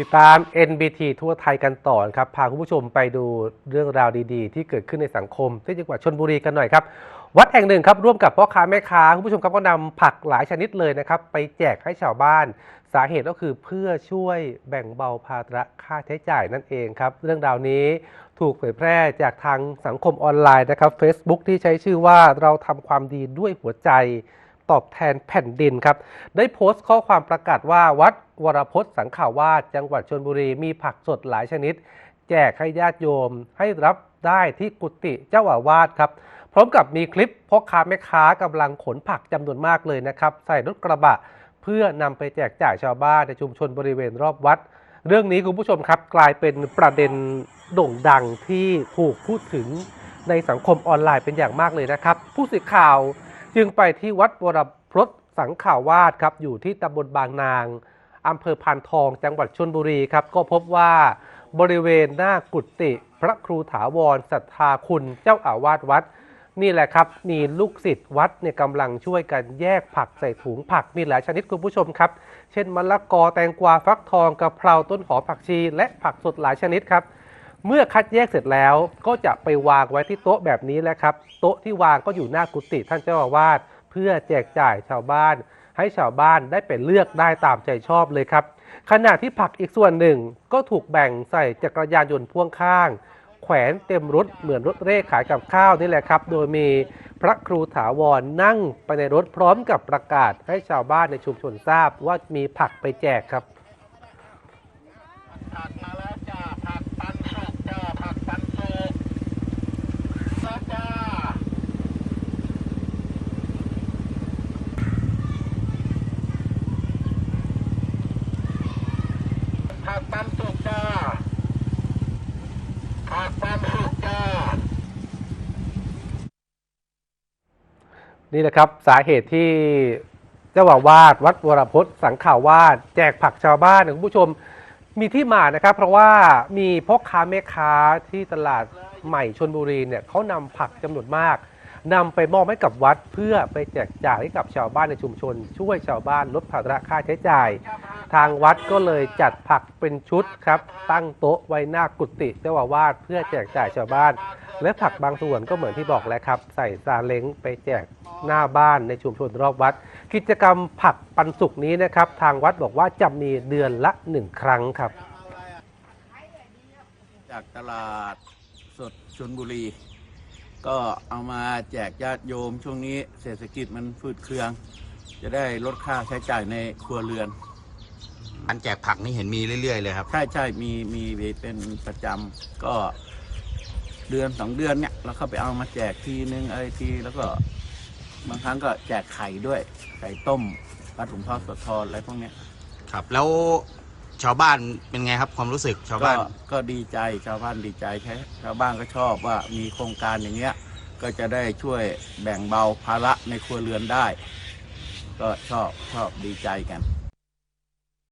ติดตาม NBT ทั่วไทยกันต่อครับ พาคุณผู้ชมไปดูเรื่องราวดีๆ ที่เกิดขึ้นในสังคม ที่จังหวัดชนบุรีกันหน่อยครับ วัดแห่งหนึ่งครับร่วมกับพ่อค้าแม่ค้าคุณผู้ชมครับก็นำผักหลายชนิดเลยนะครับ ไปแจกให้ชาวบ้าน สาเหตุก็คือเพื่อช่วยแบ่งเบาภาระค่าใช้จ่ายนั่นเองครับ เรื่องราวนี้ถูกเผยแพร่จากทางสังคมออนไลน์นะครับ Facebook ที่ใช้ชื่อว่าเราทำความดีด้วยหัวใจ ตอบแทนแผ่นดินครับ ได้โพสต์ข้อความประกาศว่าวัดวรพจน์สังขาวาสจังหวัดชนบุรีมีผักสดหลายชนิด แจกให้ญาติโยมให้รับได้ที่กุฏิเจ้าอาวาสครับ พร้อมกับมีคลิปพ่อค้าแม่ค้ากำลังขนผักจำนวนมากเลยนะครับ ใส่รถกระบะ เพื่อนำไปแจกจ่ายชาวบ้านในชุมชนบริเวณรอบวัด เรื่องนี้คุณผู้ชมครับ กลายเป็นประเด็นโด่งดังที่ถูกพูดถึงในสังคมออนไลน์เป็นอย่างมากเลยนะครับ ผู้สื่อข่าว จึงไปที่วัดวรพจน์สังขาวาสครับอยู่ที่ตำบลบางนางอำเภอพานทองจังหวัดชนบุรีครับก็พบว่าบริเวณหน้ากุฏิพระครูถาวรศรัทธาคุณเจ้าอาวาสวัด นี่แหละครับมีลูกศิษย์วัดเนี่ยกำลังช่วยกันแยกผักใส่ถุงผักมีหลายชนิดคุณผู้ชมครับ เช่นมะละกอแตงกวาฟักทองกะเพราต้นหอมผักชี และผักสดหลายชนิดครับ เมื่อคัดแยกเสร็จแล้วก็จะไปวางไว้ที่โต๊ะแบบนี้แหละครับ โต๊ะที่วางก็อยู่หน้ากุฏิท่านเจ้าอาวาสเพื่อแจกจ่ายชาวบ้าน ให้ชาวบ้านได้ไปเลือกได้ตามใจชอบเลยครับ ขณะที่ผักอีกส่วนหนึ่งก็ถูกแบ่งใส่จักรยานยนต์พ่วงข้าง แขวนเต็มรถเหมือนรถเร่ขายกับข้าวนี่แหละครับ โดยมีพระครูถาวรนั่งไปในรถพร้อมกับประกาศให้ชาวบ้านในชุมชนทราบว่ามีผักไปแจกครับ ผักมาแล้วจ้าผักปันสุกจ้าผักปันสุกแล้วจ้าผักปันสุกจ้าผักปั นี่นะครับสาเหตุที่เจ้าอาวาสวัดวรพจน์สังขาวาสแจกผักชาวบ้านคุณผู้ชมมีที่มานะครับ เพราะว่ามีพ่อค้าแม่ค้าที่ตลาดใหม่ชนบุรีเนี่ยเขานำผักจำนวนมาก นำไปมอบให้กับวัดเพื่อไปแจกจ่ายให้กับชาวบ้านในชุมชน ช่วยชาวบ้านลดภาระค่าใช้จ่าย ทางวัดก็เลยจัดผักเป็นชุดครับ ตั้งโต๊ะไว้หน้ากุฏิเจ้าอาวาสเพื่อแจกจ่ายชาวบ้าน และผักบางส่วนก็เหมือนที่บอกแล้วครับ ใส่ซาเล้งไปแจกหน้าบ้านในชุมชนรอบวัด กิจกรรมผักปันสุกนี้นะครับ ทางวัดบอกว่าจะมีเดือนละหนึ่งครั้งครับ จากตลาดสดชนบุรี ก็เอามาแจกญาติโยมช่วงนี้เศรษฐกิจมันฟืดเครือง จะได้ลดค่าใช้จ่ายในครัวเรือนการแจกผักนี่เห็นมีเรื่อยๆเลยครับ ใช่ใช่มีมีเป็นประจำก็เดือนสองเดือนเนี่ยเราเข้าไปเอามาแจกทีนึงอะไรทีแล้วก็บางครั้งก็แจกไข่ด้วย ไข่ต้มปลาถุงทอดสดทอดอะไรพวกเนี้ย ครับ แล้ว ชาวบ้านเป็นไงครับความรู้สึกชาวก็บ้าน ก็ดีใจชาวบ้านดีใจแค่ชาวบ้านก็ชอบว่ามีโครงการอย่างเงี้ย ก็จะได้ช่วยแบ่งเบาภาระในครัวเรือนได้ ก็ชอบชอบดีใจกัน